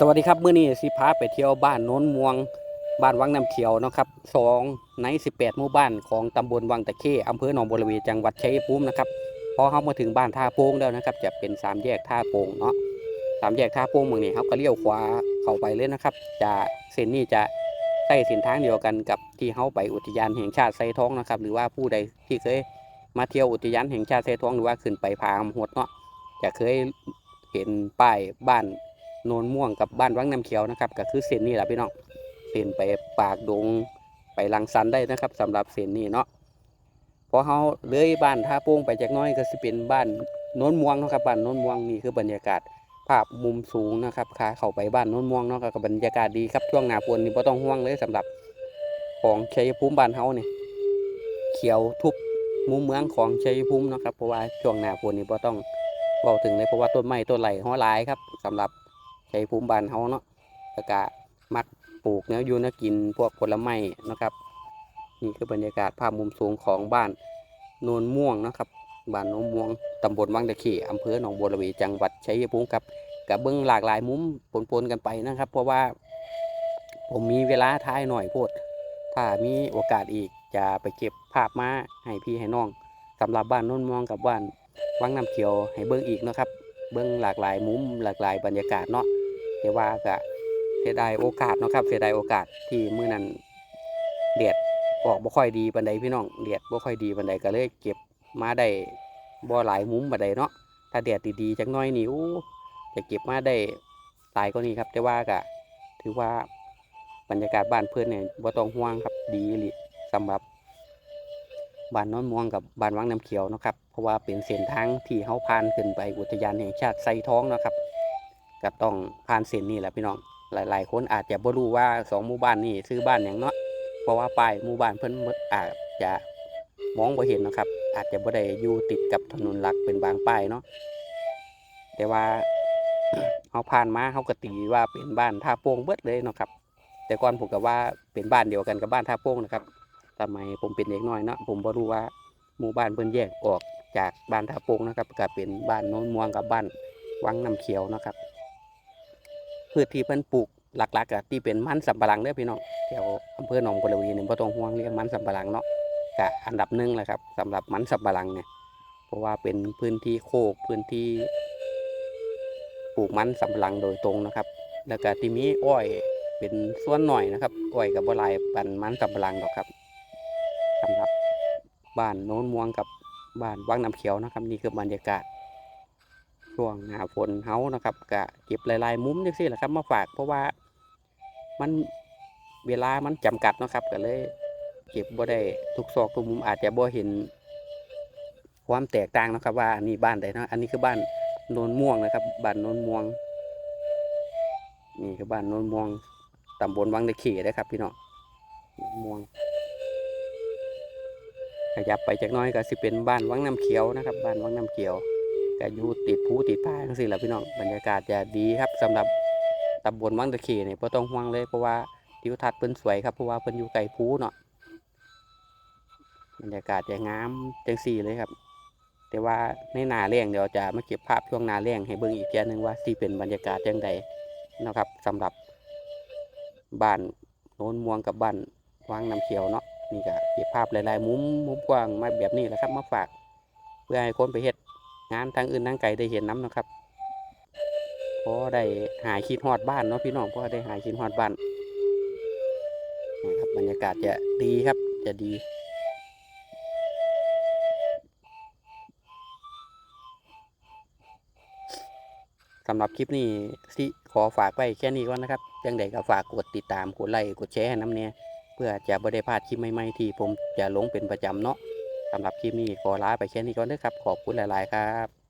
สวัสดีครับมื้อนี้สิพาไปเที่ยวบ้านโน้นม่วง บ้านวังน้ำเขียวนะครับสองใน18หมู่บ้านของตำบลวังตะเข้อำเภอหนองบัวระเวจังหวัดชัยภูมินะครับพอเข้ามาถึงบ้านท่าโป่งแล้วนะครับ จะเป็นสามแยกท่าโป่งเนาะสามแยกท่าโป่งเมืองนี้ครับก็เลี้ยวขวาเข้าไปเลยนะครับ จะเส้นนี้จะใช้เส้นทางเดียวกันกับที่เข้าไปอุทยานแห่งชาติไซท้องนะครับ หรือว่าผู้ใดที่เคยมาเที่ยวอุทยานแห่งชาติไซท้องหรือว่าขึ้นไปผาอำหดเนาะจะเคยเห็นป้ายบ้าน โนนม่วงกับบ้านวังน้ำเขียวนะครับก็คือเส้นนี้แหละพี่น้องเส้นไปปากดงไปลังสันได้นะครับสำหรับเส้นนี้เนาะพอเขาเลื้อยบ้านท่าโป่งไปจากน้อยก็สิเป็นบ้านโนนม่วงนะครับบ้านโนนม่วงนี่คือบรรยากาศภาพมุมสูงนะครับขาเข้าไปบ้านโนนม่วงเนาะก็บรรยากาศดีครับช่วงหน้าฝนนี่บ่ต้องห่วงเลยสำหรับของชัยภูมิบ้านเฮาเนี่ยเขียวทุกมุมเมืองของชัยภูมินะครับเพราะว่าช่วงหน้าฝนนี่บ่ต้องเว้าถึงเลยเพราะว่าต้นไม้ต้นไหลฮ้อหลายครับสำหรับ ใช้ภูมิบ้านเฮาเนาะแล้วก็มักปลูกเนื้อยูนกินพวกผลไม้นะครับ นี่คือบรรยากาศภาพมุมสูงของบ้านโนนม่วงนะครับบ้านโนนม่วงตำบลวังตะเข้อำเภอหนองบัวระเวจังหวัดชัยภูมิครับกับเบิ้องหลากหลายมุมปนๆกันไปนะครับ เพราะว่า ผมมีเวลาท้ายหน่อยโพด ถ้ามีโอกาสอีกจะไปเก็บภาพมาให้พี่ให้น้องสำหรับบ้านโนนม่วงกับบ้านวังน้ำเขียวให้เบิ้องอีกนะครับ เบื้องหลากหลายมุมหลากหลายบรรยากาศเนาะ แต่ว่าก็เสียดายโอกาสเนาะครับเสียดายโอกาสที่มื้อนั้นเดียดออกบ่ค่อยดีปานใดพี่น้องเดียดบ่ค่อยดีปานใดก็เลยเก็บมาได้บ่หลายมุมปานใดเนาะถ้าแดดดีๆจักน้อยนี่อู้จะเก็บมาได้หลายกว่านี้ครับ แต่ว่าก็ถือว่าบรรยากาศบ้านเพื่อนเนี่ยบ่ต้องห่วงครับดีอีหลีสำหรับบ้านน้อนม่วงกับบ้านวังน้ำเขียวเนาะครับเพราะว่าเป็นเส้นทางที่เขาผ่านขึ้นไปอุทยานแห่งชาติไซท้องเนาะครับ ก็ต้องผ่านเส้นนี้แหละพี่น้องหลาย ๆ คนอาจจะบ่รู้ว่าสองหมู่บ้านนี้ซื้อบ้านอย่างเนาะเพราะว่าป้ายหมู่บ้านเพิ่นอาจจะมองบ่เห็นนะครับ อาจจะบ่ได้อยู่ติดกับถนนหลักเป็นบางป้ายเนาะแต่ว่าเขาผ่านมาเขาก็ตีว่าเป็นบ้านท่าโป่งเบิดเลยเนาะครับ แต่ก่อนผมก็ว่าเป็นบ้านเดียวกันกับบ้านท่าโป่งนะครับสมัยผมเป็นเด็กน้อยเนาะผมบ่รู้ว่าหมู่บ้านเพิ่นแยกออกจากบ้านท่าโป่งนะครับก็เป็นบ้านโน้นม่วงกับบ้านวังน้ำเขียวนะครับ พืชที่เพิ่นปลูกหลักๆก็ที่เป็นมันสำปะหลังเด้อพี่น้องแถวอำเภอหนองบัวระเวนี่บ่ต้องห่วงเรื่องมันสำปะหลังเนาะก็อันดับหนึ่งแหละครับสำหรับมันสำปะหลังเนี่ยเพราะว่าเป็นพื้นที่โคกพื้นที่ปลูกมันสำปะหลังโดยตรงนะครับ แล้วก็ที่มีอ้อยเป็นส่วนหน่อยนะครับอ้อยกับบ่หลายปันมันสำปะหลังดอกครับสำหรับบ้านโน้นม่วงกับบ้านวังน้ำเขียวนะครับนี่คือบรรยากาศ ช่วงหน้าฝนเฮานะครับกะเก็บหลายๆมุมจังซี่แหละครับมาฝากเพราะว่ามันเวลามันจำกัดนะครับก็เลยเก็บบ่ได้ทุกซอกทุกมุมอาจจะบ่เห็น ความแตกต่างนะครับ ว่าอันนี้บ้านใดนะอันนี้คือบ้านโนนม่วงนะครับบ้านโนนม่วงนี่คือบ้านโนนม่วงตำบลวังตะเข้นะครับ พี่น้องม่วงขยับไปจากน้อยก็สิเป็นบ้านวังน้ำเขียวนะครับ บ้านวังน้ำเขียว ก็อยู่ติดภูติดผาทั้งสิ้นแหละพี่น้องบรรยากาศจะดีครับสำหรับตำบลวังตะเคียนเนี่ยบ่ต้องห่วงเลยเพราะว่าทิวทัศน์เพิ่นสวยครับเพราะว่าเพิ่นอยู่ไกลภูเนาะบรรยากาศจะงามจังสี่เลยครับ แต่ว่าในนาแรงเดี๋ยวจะมาเก็บภาพช่วงนาแรงให้เบิ่งอีกแค่นึงว่าสิเป็นบรรยากาศจังใดนะครับสำหรับบ้านโน้นม่วงกับบ้านวังน้ำเขียวเนาะนี่ก็เก็บภาพหลายๆ มุมมุมกว้างมาแบบนี้แหละครับมาฝาก เพื่อให้คนไปเฮ็ด งานทางอื่นทางไกลได้เห็นน้ำนะครับเพราะได้หายคิดฮอดบ้านเนาะพี่น้องเพราะได้หายคิดฮอดบ้านนะครับบรรยากาศจะดีครับจะดีสำหรับคลิปนี้สิขอฝากไว้แค่นี้ก่อนนะครับยังไงก็ฝากกดติดตาม กดไลค์ กดแชร์ให้น้ำเนี่ยเพื่อจะไม่ได้พลาดคลิปใหม่ๆที่ผมจะลงเป็นประจำเนาะ สำหรับคลิปนี้ขอลาไปแค่นี้ก่อนเด้อครับ ขอบคุณหลาย ๆ ครับ